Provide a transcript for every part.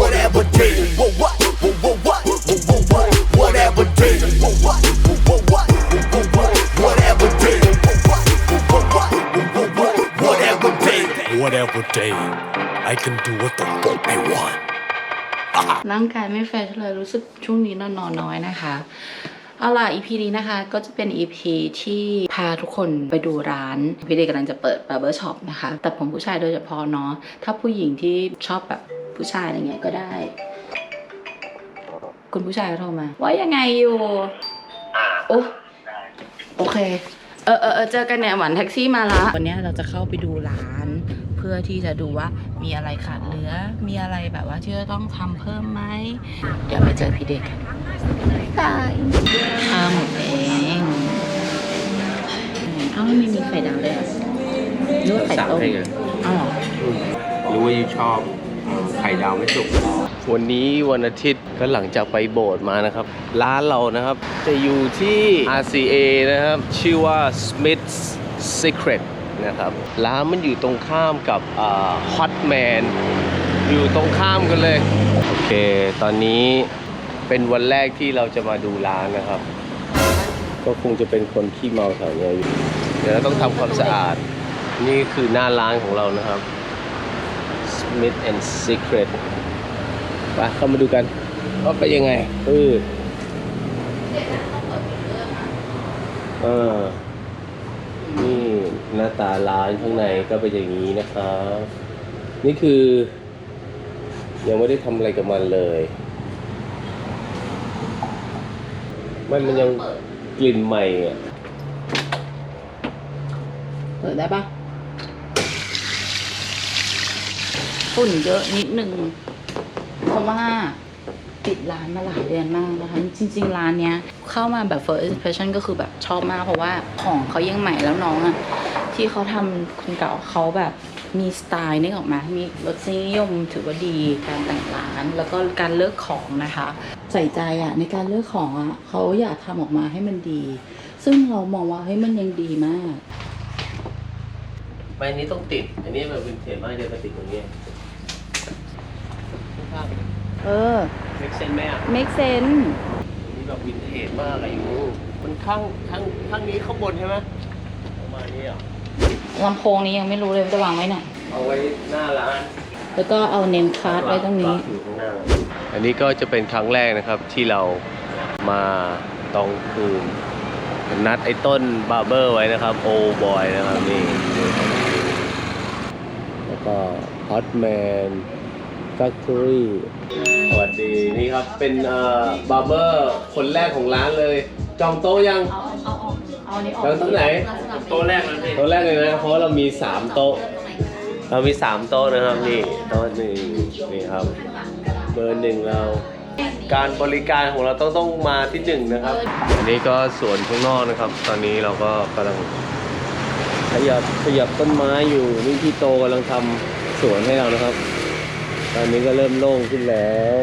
Whatever day. Whatever day. Whatever day. Whatever day. Whatever day. I can do what the fuck I want. ร่างกายไม่แฟร์เท่าไหร่รู้สึกช่วงนี้นอนนอนน้อยนะคะ เอาล่ะ EP นี้นะคะก็จะเป็น EP ที่พาทุกคนไปดูร้านพี่เดย์กำลังจะเปิด barber shop นะคะ แต่ผมผู้ชายโดยเฉพาะเนาะ ถ้าผู้หญิงที่ชอบแบบผู้ชายอะไรเงี้ยก็ได้ คุณผู้ชายก็โทรมา ว่ายังไงอยู่ โอ้โอเค เออเออเออเจอกันเนี่ยหวันแท็กซี่มาละ วันเนี้ยเราจะเข้าไปดูร้านเพื่อที่จะดูว่ามีอะไรขาดเหลือ มีอะไรแบบว่าที่จะต้องทำเพิ่มไหมเดี๋ยวไปเจอพี่เด็กกันบายข้าวหมูแดงเอ้าไม่มีไข่ดาวเลยเหรอหรือว่าไข่สั่งต้มให้ไงอ้าวเหรอรู้ว่ายูชอบไข่ดาวไม่สุกวันนี้วันอาทิตย์ก็หลังจากไปโบสถ์มานะครับ ร้านเรานะครับ จะอยู่ที่ RCA นะครับ ชื่อว่า Smith's Secret นะครับร้านมันอยู่ตรงข้ามกับอ่า Hotman อยู่ตรงข้ามกันเลย โอเค ตอนนี้เป็นวันแรกที่เราจะมาดูร้านนะครับ ก็คงจะเป็นคนขี้เมาแถวนี้ยอยู่เดี๋ยวเราต้องทำความสะอาด นี่คือหน้าร้านของเรานะครับ Smith and Secret ไปเข้ามาดูกันว่าเป็นยังไง อืดเออ น้าตาร้านข้างในก็เป็นอย่างนี้นะครับนี่คือ ยังไม่ได้ทำอะไรกับมันเลยมันมันยังกลิ่นใหม่อะเปิดได้ปะฝุ่นเยอะนิดหนึ่งเพราะว่าปิดร้านมาหลายเดือนมากนะคะ จริง ๆ ร้านเนี้ย เข้ามาแบบ first impression ก็คือแบบชอบมากเพราะว่าของเขายังใหม่แล้วน้องอะ ที่เขาทำคนเก่าเขาแบบมีสไตล์นึกออกมา มีรสนิยมถือว่าดีการแต่งร้าน แล้วก็การเลือกของนะคะ ใส่ใจอะในการเลือกของอะเขาอยากทำออกมาให้มันดี ซึ่งเรามองว่าเฮ้ยมันยังดีมากไม่อันนี้ต้องติด อันนี้แบบวินเทจมากเดี๋ยวมาติดตรงนี้เออเม็กเซนไหมอะ make sense นี่แบบวินเทจมากอายุมันข้างข้างข้างนี้ข้างบนใช่ไหมประมาณนี้อะ ลำโพงนี้ยังไม่รู้เลยว่าจะวางไว้ไหน เอาไว้หน้าร้านแล้วก็เอาเนมคาร์ดไว้ตรงนี้ อยู่ข้างหน้าอันนี้ก็จะเป็นครั้งแรกนะครับที่เรามาตองคืนนัดไอ้ต้นบาร์เบอร์ไว้นะครับโอบอยนะครับนี่แล้วก็ฮอตแมน Factory สวัสดีนี่ครับเป็นเอ่อบาร์เบอร์คนแรกของร้านเลย จองโต๊ะยัง เอา เอาออกเอาอันนี้ออกแล้วโต๊ะไหน โต๊ะแรกเลยพี่โต๊ะแรกเลยนะเพราะเรามี3โต๊ะ เรามี3โต๊ะนะครับนี่โต๊ะหนึ่งนี่ครับ เบอร์หนึ่งเรา การบริการของเราต้องต้องมาที่หนึ่งนะครับ อันนี้ก็สวนข้างนอกนะครับ ตอนนี้เราก็กำลังขยับขยับต้นไม้อยู่นี่พี่โตกำลังทำสวนให้เรานะครับ ตอนนี้ก็เริ่มโล่งขึ้นแล้ว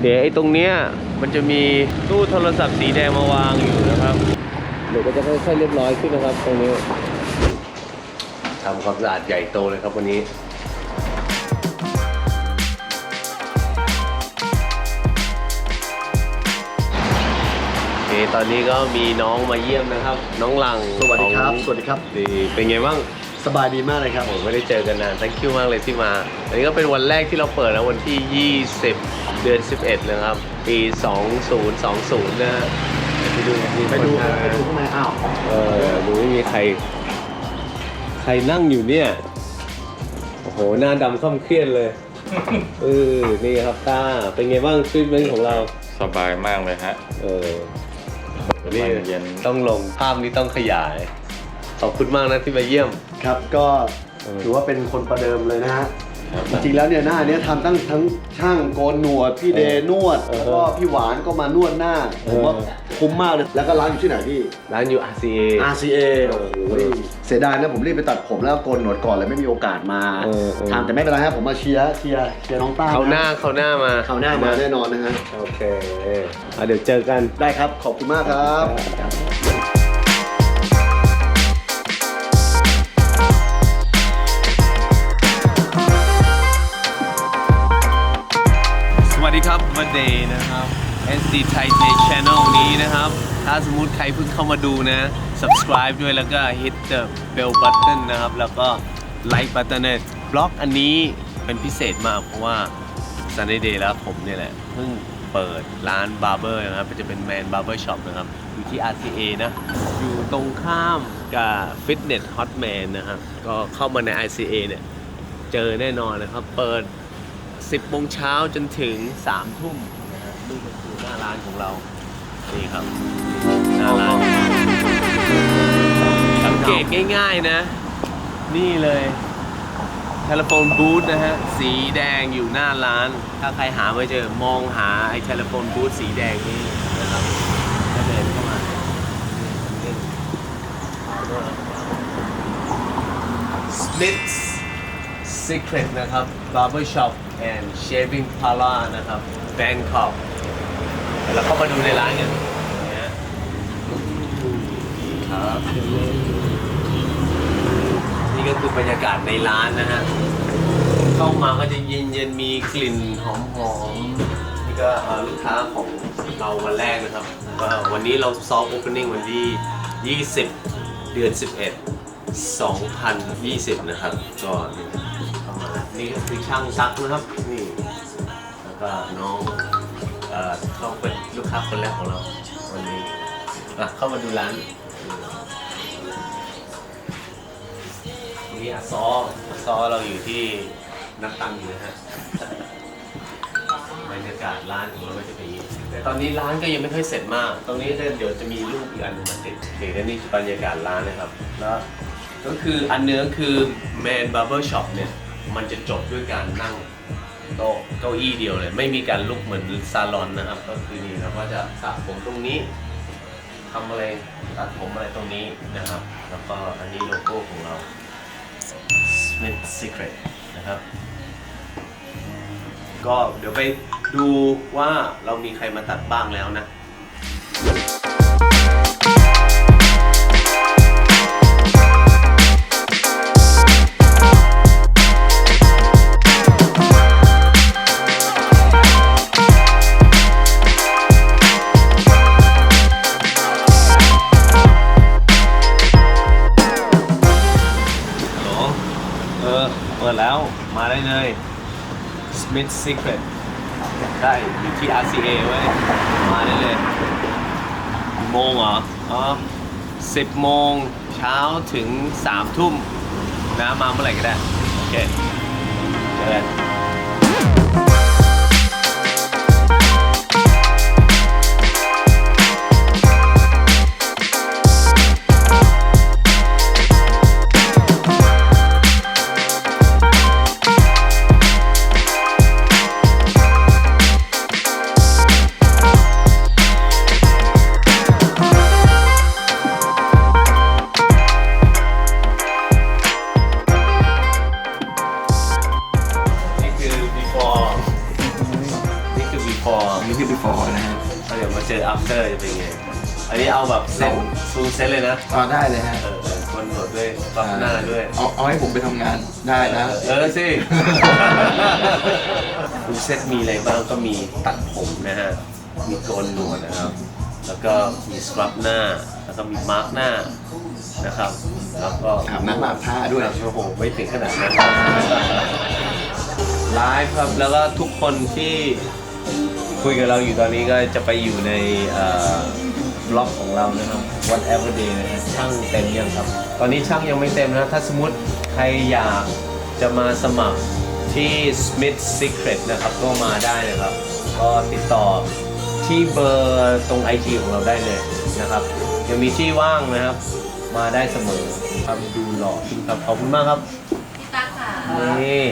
เดี๋ยวไอ้ตรงเนี้ยมันจะมีตู้โทรศัพท์สีแดงมาวางอยู่นะครับ เดี๋ยวก็จะค่อยๆเรียบร้อยขึ้นนะครับ ตรงนี้ทำความสะอาดใหญ่โตเลยครับวันนี้โอเคตอนนี้ก็มีน้องมาเยี่ยมนะครับ น้องหลังสวัสดีครับ ของสวัสดีครับ ดีเป็นไงบ้างสบายดีมากเลยครับ ผมไม่ได้เจอกันนาน thank you มากเลยที่มาอันนี้ก็เป็นวันแรกที่เราเปิดนะวันที่ 20 เดือน 11 นะครับ ปี 2020 นะฮะ ไปดูมีไปดูคนมาไปดูข้างในอ้าวเออดูไม่มีใคร ใครนั่งอยู่เนี่ย โอ้โห หน้าดำค่ำเครียดเลยเออนี่ครับต้าเป็นไงบ้างทรีทเมนต์ของเรา สบายมากเลยฮะ เออนี่เย็นต้องลงภาพนี้ต้องขยาย ขอบคุณมากนะที่มาเยี่ยม ครับก็เออถือว่าเป็นคนประเดิมเลยนะฮะครับ จริงๆแล้วเนี่ยหน้าเนี้ยทำตั้งทั้งช่างโกนหนวดพี่เดย์นวดเออแล้วก็พี่หวานก็มานวดหน้าผมว่าเออคุ้มมากเลยแล้วก็ร้านอยู่ที่ไหนพี่ ร้านอยู่ RCA RCA โอ้โหเสียดายนะผมรีบไปตัดผมแล้วก็โกนหนวดก่อนเลยไม่มีโอกาสมาเออเออ ทำแต่ไม่เป็นไรครับผมมาเชียร์เชียร์เชียร์น้องต้าเขาหน้าเขาหน้ามาเขาวหน้ามาแน่นอนนะฮะโอเคอะเดี๋ยวเจอกัน ได้ครับขอบคุณมากครับ Day นะครับ SD Thai Day Channel นี้นะครับ ถ้าสมมุติใครเพิ่งเข้ามาดูนะ subscribe ด้วยแล้วก็ hit the bell button นะครับ แล้วก็ like button เนี่ยบล็อกอันนี้เป็นพิเศษมากเพราะว่า Sunny Day แล้วผมเนี่ยแหละ เพิ่งเปิดร้าน barber นะครับจะเป็น Man Barber Shop นะครับ อยู่ที่ RCA นะ อยู่ตรงข้ามกับ Fitness Hotman นะครับ ก็เข้ามาใน RCA เนี่ย เจอแน่นอนนะครับ เปิด 10โมงเช้าจนถึง3ทุ่มนะฮะนี่ก็คือหน้าร้านของเรา นี่ครับ หน้าร้านสังเกตง่ายๆนะ นี่เลยเทเลโฟนบูธนะฮะ สีแดงอยู่หน้าร้าน ถ้าใครหาไม่เจอมองหาไอ้เทเลโฟนบูธสีแดงนี้นะครับก็เดินเข้ามานี่เอ Secret นะครับ Barber Shop and Shaving Parlor นะครับ Bangkok เดี๋ยวเข้ามาดูในร้านกันนะครับนี่ก็คือบรรยากาศในร้านนะฮะเข้ามาก็จะเย็นๆมีกลิ่นหอมๆนี่ก็ลูกค้าของเราวันแรกนะครับวันนี้เราซอฟต์โอเพนนิ่งวันที่ 20 เดือน 11 2020 นะครับ ก็นี่เข้ามานี่ก็คือช่างซักนะครับ นี่ แล้วก็น้องเอ่อเขาเป็นลูกค้าคนแรกของเรา วันนี้อะเข้ามาดูร้านนี่อซอซอเราอยู่ที่นักตังอยู่นะฮะากาศร้านของเราก็จะเป็นอย่างนี้แต่ตอนนี้ร้านก็ยังไม่ค่อยเสร็จมาก ตรงนี้เดี๋ยวจะมีรูปอีกอันหนึงมาติดเห็นนี่คือบรรยากาศร้านนะครับ แล้วก็คืออันเนื้อคือ Man Barber Shop เนี่ย มันจะจบด้วยการนั่งโต๊ะเก้าอี้เดียวเลย ไม่มีการลุกเหมือนซาลอนนะครับ ก็คือนี่เราก็จะสระผมตรงนี้ทำอะไรตัดผมอะไรตรงนี้นะครับ แล้วก็อันนี้โลโก้ของเรา Smith Secret นะครับ ก็เดี๋ยวไป ดูว่าเรามีใครมาตัดบ้างแล้วนะ ฮัลโหลเออ เปิดแล้ว มาได้เลย Smith Secret RCA ไว้ยมาได้เลยกี่โมงเหรอ อ๋อสิบโมงเช้าถึง3ทุ่มนะมาเมื่อไหร่ก็ได้ โอเคเจอกัน อ๋อได้เลยฮะ เออเออคนหนวดด้วยปรับหน้าด้วย เอาเอาให้ผมไปทำงานได้นะ เออสิฟูลเซ็ตมีอะไรบ้างก็มีตัดผมนะฮะ มีโกนหนวดนะครับ แล้วก็มีสครับหน้า แล้วก็มีมาร์กหน้านะครับ แล้วก็อาบน้ำอาบท่าด้วย โอ้โหไม่ถึงขนาดนั้นไลฟ์ครับ แล้วก็ทุกคนที่คุยกับเราอยู่ตอนนี้ก็จะไปอยู่ใน บล็อกของเรานะครับ whatever day นะฮะช่างเต็มยังครับ ตอนนี้ช่างยังไม่เต็มนะ ถ้าสมมติใครอยากจะมาสมัครที่ Smith Secret นะครับ ก็มาได้นะครับ ก็ติดต่อที่เบอร์ตรง IG ของเราได้เลยนะครับ ยังมีที่ว่างนะครับ มาได้เสมอครับดูหล่อขึ้นครับ ขอบคุณมากครับ พี่ตั๊กค่ะนี่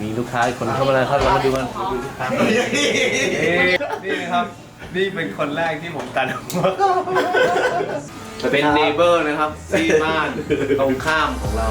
มีลูกค้าอีกคนเข้ามาแล้วครับเรามาดูกันมาดูลูกค้านี่นี่นะครับ นี่เป็นคนแรกที่ผมตัดหัวเป็นเนเบอร์นะครับที่บ้านตรงข้ามของเรา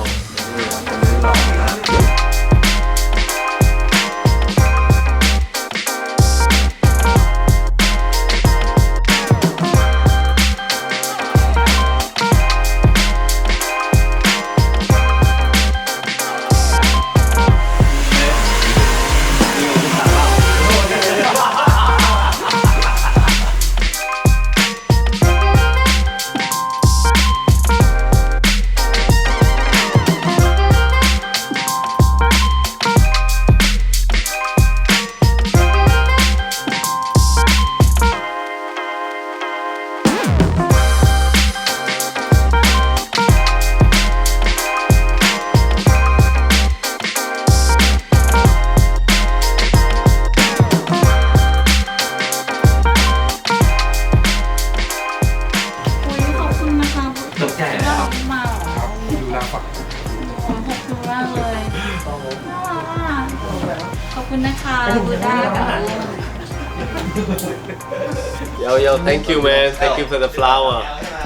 Yo yo thank you man thank you for the flower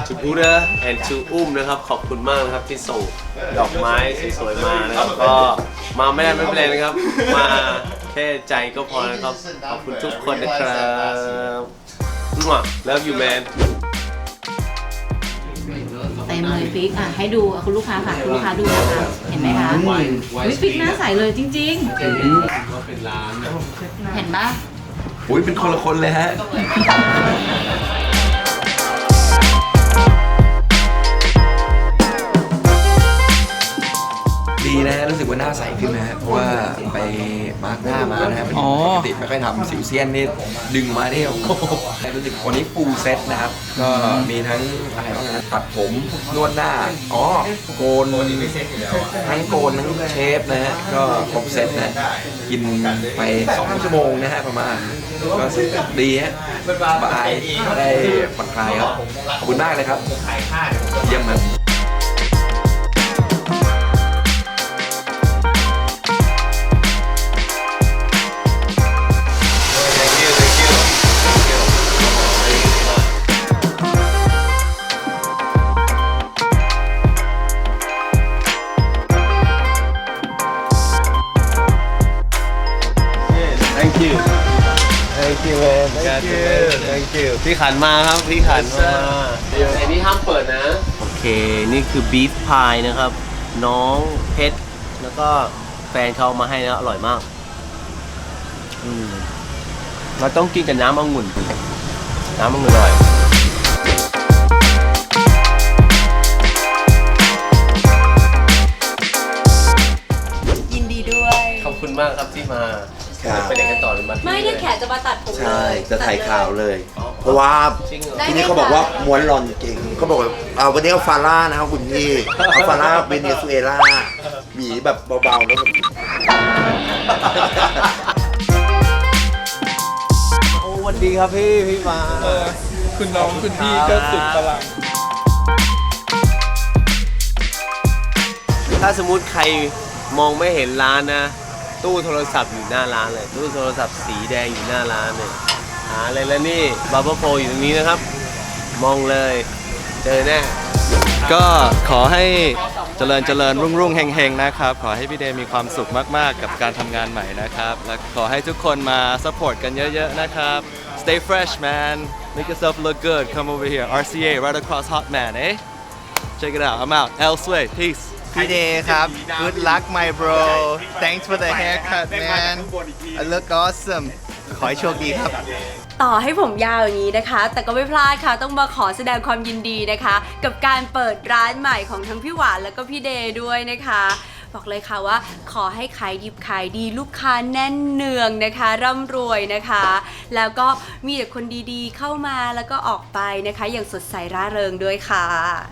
to Buddha and to อุ้มนะครับ ขอบคุณมากนะครับที่ส่งดอกไม้สวยๆมานะครับก็มาไม่ได้ไม่เป็นไรนะครับ มาแค่ใจก็พอนะครับ ขอบคุณทุกคนนะครับมั่ว love you man เต็มเลยฟิกอะให้ดูอะคุณลูกค้าค่ะ คุณลูกค้าดูนะคะ เห็นไหมคะวิฟิกหน้าใสเลยจริง ว่าเป็นร้านๆเห็นปะอุ้ยเป็นคนละคนเลยฮะ ดีนะฮะรู้สึกว่าหน้าใสขึ้นนะฮะเพราะว่าไปมาร์กหน้ามานะฮะปกติไม่ค่อยทำสิวเซียนนี่ดึงมาเนี่ยโอ้โหรู้สึกวันนี้ฟูลเซ็ตนะครับก็มีทั้งอะไรบ้างนะตัดผมนวดหน้าอ๋อโกนทั้งโกนทั้งเชฟนะฮะก็ครบเซ็ตนะกินไปสองชั่วโมงนะฮะประมาณก็ดีฮะสบายได้ผ่อนคลายครับขอบคุณมากเลยครับ เยี่ยมเลย พี่ขันมาครับ พี่ขันมาอันนี้ห้ามเปิดนะ โอเค นี่คือบีฟพายนะครับ น้องเพชร แล้วก็แฟนเขาเอามาให้นะ อร่อยมาก อืมเราต้องกินกับน้ำองุ่น น้ำองุ่นอร่อยยินดีด้วย ขอบคุณมากครับที่มาครับ ไปไหนกันต่อหรือมาที่ไม่นี่ได้เลยแขกจะมาตัดผมเลยใช่จะถ่ายตัดเลข่าวเลย เพราะว่าจริงเหรอได้ที่นี่เขาบอกว่าม้วนรอนเก่งเขาบอกว่าเอาวันนี้เอาฟาร่านะครับคุณพี่เอาฟาร่าเวเนซุเอลาหมีแบบเบาๆแล้วแบบโอ้สวัสดีครับพี่พี่มา คุณน้องคุณพี่ก็สุดพลัง ถ้าสมมุติใครมองไม่เห็นร้านนะ ตู้โทรศัพท์อยู่หน้าร้านเลย ตู้โทรศัพท์สีแดงอยู่หน้าร้านเลย หาเลยแล้วนี่บับเบิลโพอยู่ตรงนี้นะครับ มองเลย เจอแน่ ก็ขอให้เจริญเจริญรุ่งรุ่งเฮงเฮงนะครับ ขอให้พี่เดย์มีความสุขมากๆ กับการทำงานใหม่นะครับ และขอให้ทุกคนมา support กันเยอะ ๆ นะครับ Stay fresh man make yourself look good come over here RCA right across Hotman eh check it out I'm out elsewhere peace พี่เดย์ครับ Good luck my bro Thanks for the haircut man I look awesome ขอให้โชคดีครับ ต่อให้ผมยาวอย่างนี้นะคะ แต่ก็ไม่พลาดค่ะ ต้องมาขอแสดงความยินดีนะคะ กับการเปิดร้านใหม่ของทั้งพี่หวานแล้วก็พี่เดย์ด้วยนะคะ บอกเลยค่ะว่า ขอให้ขายดิบขายดีลูกค้าแน่นเนืองนะคะ ร่ำรวยนะคะ แล้วก็มีแต่คนดีๆเข้ามาแล้วก็ออกไปนะคะ อย่างสดใสร่าเริงด้วยค่ะ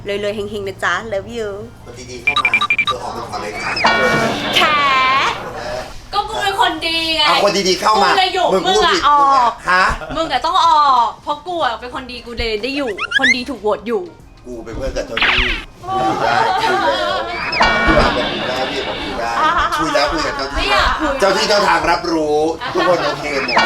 เลยๆเฮงๆนะจ๊ะ love you คนดีๆเข้ามาเธอออกไปก่อนเลยค่ะแขก็กูเป็นคนดีไง เอาคนดีๆเข้ามากูเลยอยู่มึงมึพูงดอะผิดออก ฮะ มึงอะต้องออก เพราะกูอะเป็นคนดีกูเลยได้อยู่ คนดีถูกโหวตอยู่ กูเป็นเพื่อนกับเจ้าหนี้กูยได้คุยแล้วคุยกับกูได้พี่บอกกูได้คุยแล้วคุยกับเจ้าที่ เจ้าที่เจ้าทางรับรู้ ทุกคนโอเคหมด